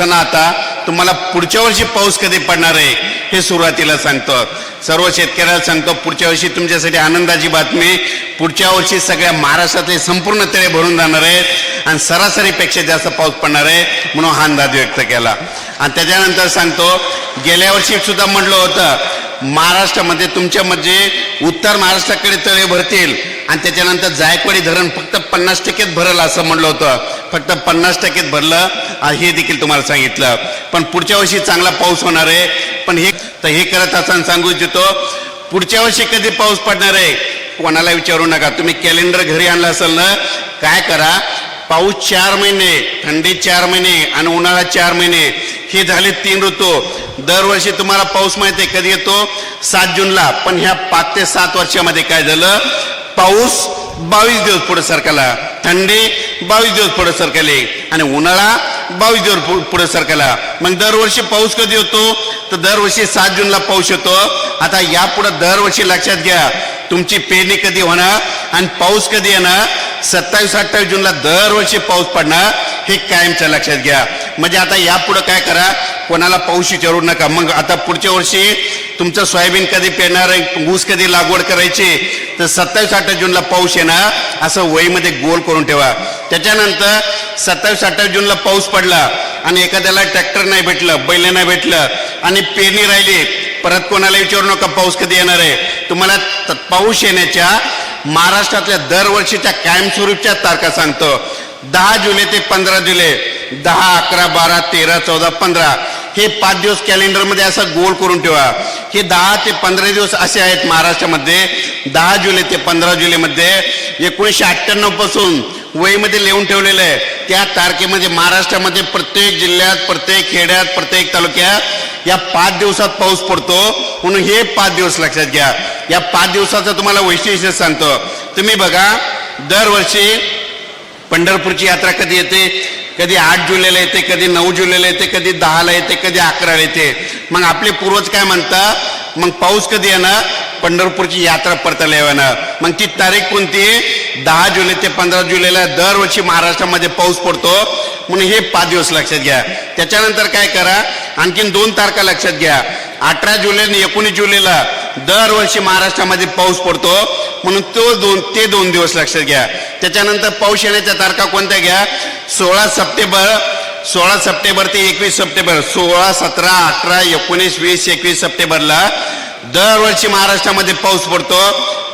असताना आता तुम्हाला पुढच्या वर्षी पाऊस कधी पडणार आहे हे सुरुवातीला सांगतो. सर्व शेतकऱ्याला सांगतो पुढच्या वर्षी तुमच्यासाठी आनंदाची बातमी पुढच्या वर्षी सगळ्या महाराष्ट्रातले संपूर्ण तळे भरून जाणार आहेत आणि सरासरीपेक्षा जास्त पाऊस पडणार आहे म्हणून हा अंदाज व्यक्त केला. आणि त्याच्यानंतर सांगतो गेल्या वर्षी सुद्धा म्हटलं होतं महाराष्ट्रामध्ये तुमच्यामध्ये उत्तर महाराष्ट्राकडे तळे भरतील आणि त्याच्यानंतर जायकवाडी धरण फक्त पन्नास टक्केच भरल असं म्हणलं होतं. फक्त पन्नास टक्केच भरलं हे देखील तुम्हाला सांगितलं. पण पुढच्या वर्षी चांगला पाऊस होणार आहे. पण हे तर हे करत असताना सांगू इच्छितो पुढच्या वर्षी कधी पाऊस पडणार आहे? कोणाला विचारू नका. तुम्ही कॅलेंडर घरी आणलं असेल ना काय करा? पाऊस चार महिने थंडी चार महिने आणि उन्हाळा चार महिने. हे झाले तीन ऋतू. दरवर्षी तुम्हाला पाऊस माहिती आहे कधी येतो? सात जूनला. पण ह्या पाच ते सात वर्षामध्ये काय झालं? पाऊस बावीस दिवस पुढे सरकला थंडी बावीस दिवस पुढे सरकले आणि उन्हाळा बावीस दिवस पुढे सरकला. मग दरवर्षी पाऊस कधी होतो? तर दरवर्षी सात जूनला पाऊस येतो. आता यापुढे दरवर्षी लक्षात घ्या तुमची पेरणी कधी होणार आणि पाऊस कधी येणार? सत्तावीस अठ्ठावीस जूनला दरवर्षी पाऊस पडणार हे कायमच्या लक्षात घ्या. म्हणजे आता यापुढे काय करा कोणाला पाऊस विचारू नका. मग आता पुढच्या वर्षी तुमचं सोयाबीन कधी पेरणार आहे ऊस कधी लागवड करायची तर सत्तावीस अठ्ठावीस जूनला पाऊस येणार असं वहीमध्ये गोल करून ठेवा. त्याच्यानंतर सत्तावीस अठ्ठावीस जूनला पाऊस पडला आणि एखाद्याला ट्रॅक्टर नाही भेटलं बैल नाही भेटलं आणि पेरणी राहिली परत कोणाला विचारू नका पाऊस कधी येणार आहे. तुम्हाला पाऊस येण्याच्या महाराष्ट्रातल्या दरवर्षीच्या कायमस्वरूपच्या तारखा सांगतो. दहा जुलै ते पंधरा जुलै दहा अकरा बारा तेरा चौदा पंधरा. हे पाच दिवस कॅलेंडरमध्ये असं गोल करून ठेवा. हे दहा ते पंधरा दिवस असे आहेत महाराष्ट्रामध्ये. दहा जुलै ते पंधरा जुलैमध्ये एकोणीसशे अठ्ठ्याण्णवपासून वहीमध्ये लिहून ठेवलेलं आहे. त्या तारखेमध्ये महाराष्ट्रामध्ये प्रत्येक जिल्ह्यात प्रत्येक खेड्यात प्रत्येक तालुक्यात या पाच दिवसात पाऊस पडतो. म्हणून हे पाच दिवस लक्षात घ्या. या पाच दिवसाचं तुम्हाला वैशिष्ट्य सांगतो. तुम्ही बघा दरवर्षी पंढरपूरची यात्रा कधी येते? कधी आठ जुलैला येते कधी नऊ जुलैला येते कधी दहाला येते कधी अकराला येते. मग आपले पूर्वज काय म्हणतात मग पाऊस कधी येणार? पंढरपूरची यात्रा परतायला येणं मग ती तारीख कोणती? आहे दहा जुलै ते पंधरा जुलैला दरवर्षी महाराष्ट्रामध्ये पाऊस पडतो. म्हणून हे पाच दिवस लक्षात घ्या. त्याच्यानंतर काय करा? आणखीन दोन तारखा लक्षात घ्या. अठरा जुलै आणि एकोणीस जुलैला दरवर्षी महाराष्ट्रामध्ये पाऊस पडतो. म्हणून तो दोन ते दोन दिवस लक्षात घ्या. त्याच्यानंतर पाऊस येण्याच्या तारखा कोणत्या घ्या? सोळा सप्टेंबर सोळा सप्टेंबर ते एकवीस सप्टेंबर सोळा सतरा अठरा एकोणीस वीस एकवीस सप्टेंबरला दरवर्षी महाराष्ट्रामध्ये पाऊस पडतो.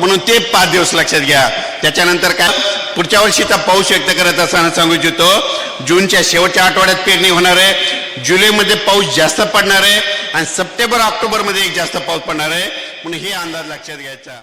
म्हणून ते पाच दिवस लक्षात घ्या. त्याच्यानंतर काय? पुढच्या वर्षीचा पाऊस व्यक्त करत असताना सांगू इच्छितो जूनच्या शेवटच्या आठवड्यात पेरणी होणार आहे. जुलैमध्ये पाऊस जास्त पडणार आहे. आणि सप्टेंबर ऑक्टोबरमध्ये एक जास्त पाऊस पडणार आहे. म्हणून हे अंदाज लक्षात घ्यायचा.